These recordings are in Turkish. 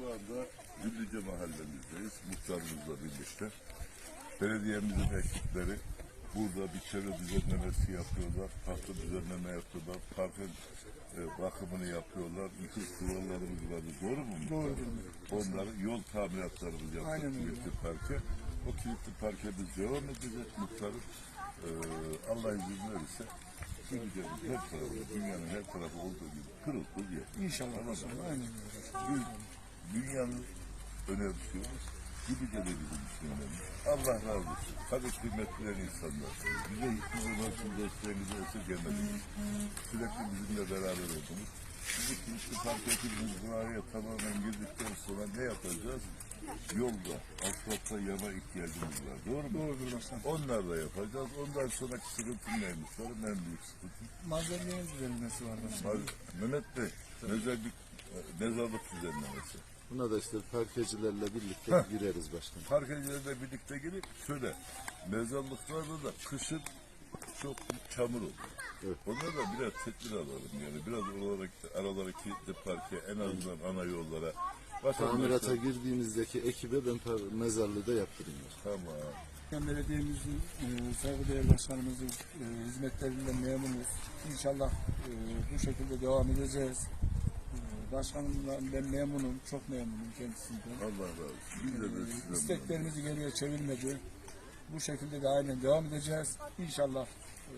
Şu anda Güllüce mahallemizdeyiz. Muhtarımızla birlikte. Belediyemizin ekipleri burada bir çevre düzenlemesi yapıyorlar. Parkı düzenleme yapıyorlar. Parkın e, bakımını yapıyorlar. Yıkış duvarlarımız vardı. Doğru mu? Doğrudur. Onları yol tamiratlarımız yaptık Aynen kilitli parke. O kilitli parkemiz devam edecek muhtarım. Ee, Allah izin verirse Güllüce'nin her tarafı, dünyanın her tarafı olduğu gibi pırıl pırıl yer. İnşallah. inşallah. Aynen öyle. Dünyanın önemsiyoruz. Güllüce de bizim için önemli. Allah razı olsun. Tabii kıymet bilen insanlar. Bize hiçbir zaman sizin desteğinizi esirgemediniz. Sürekli bizimle beraber oldunuz. Şimdi kilitli park ekibimiz buraya tamamen girdikten sonra ne yapacağız? Yolda, asfaltta yama ihtiyacımız var. Doğru mu? Doğrudur başkanım. Onlar da yapacağız. Ondan sonraki sıkıntı neymiş? Sorun en büyük sıkıntı. Malzemenin düzenlemesi var başkanım. Mehmet Bey, mezarlık, mezarlık düzenlemesi. Buna da işte parkecilerle birlikte gireriz başkanım. Parkecilerle birlikte gelip şöyle, mezarlıklarda da kışın çok çamur olur. Evet. Onlara da biraz tedbir alalım yani. Biraz oralara, aralara kilitli parke, en azından ana yollara. Tamirata girdiğimizdeki ekibe ben par- mezarlığı da yaptırayım. tamam. Belediyemizin, e, saygıdeğer başkanımızın e, hizmetlerinden memnunuz. İnşallah e, bu şekilde devam edeceğiz. Başkanımdan ben memnunum, çok memnunum kendisinden. Allah razı olsun. Biz de, de E, size İsteklerimizi geriye çevirmedi. Bu şekilde de aynen devam edeceğiz. İnşallah e,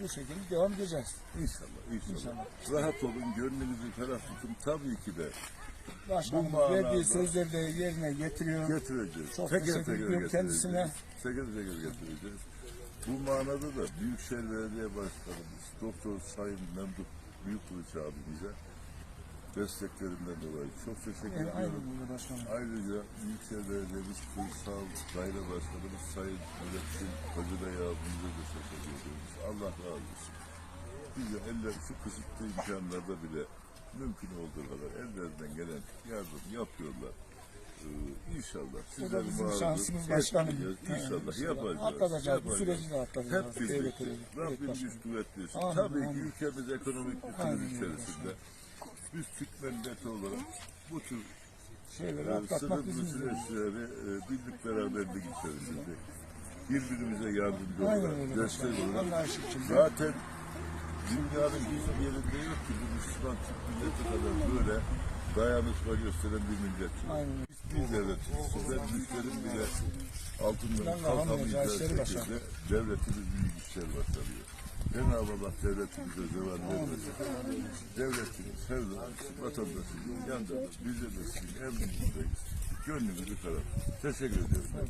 bu şekilde devam edeceğiz. İnşallah, inşallah. İnşallah. Rahat olun, gönlünüzü ferah tutun. Tabii ki de Başkanımız Bu manada- verdiği sözleri de yerine getiriyor. getireceğiz. Çok teşekkür ediyorum kendisine. Teker teker getireceğiz. Bu manada da Büyükşehir Belediye Başkanımız Doktor Sayın Memduh Büyükkılıç abimize desteklerinden dolayı çok teşekkür E, aynen ediyorum. Ayrıca Büyükşehir Belediye'miz Kırsal Daire Başkanımız Sayın Nurettin Hacıbey abimize de teşekkür ediyoruz. Allah razı olsun. Bize eller şu kısıtlı imkanlarda bile mümkün olduğu kadar ellerinden gelen yardım yapıyorlar. Ee, inşallah sizler da bizim mağdur şansımız başkanım. İnşallah Evet, yapacağız. Atlatacağız. Bu süreci de atlatacağız. Hep Evet, birlikte. evet, evet, Rabbim güç kuvvet versin. Tabii ki ülkemiz ekonomik bir Aynen kriz içerisinde. Biz Türk milleti olarak bu tür Şeyleri e, atlatmak bizim süreçleri e, birlik beraberlik içerisinde birbirimize yardımcı olarak destek olarak. Zaten dünyanın hiçbir yerinde yok ki bu Müslüman Türk milleti kadar böyle dayanışma gösteren bir millet. Aynen. Biz devletiz. Sizler güçlerin bile altından kalkamayacağı şekilde devletimiz büyük işler başarıyor. Cenab-ı Allah devletimize zeval vermesin. Devletimiz her zaman vatandaşımızın yanındadır. Biz de sizin emrinizdeyiz. Gönlümüzü ferah. Teşekkür ediyorum.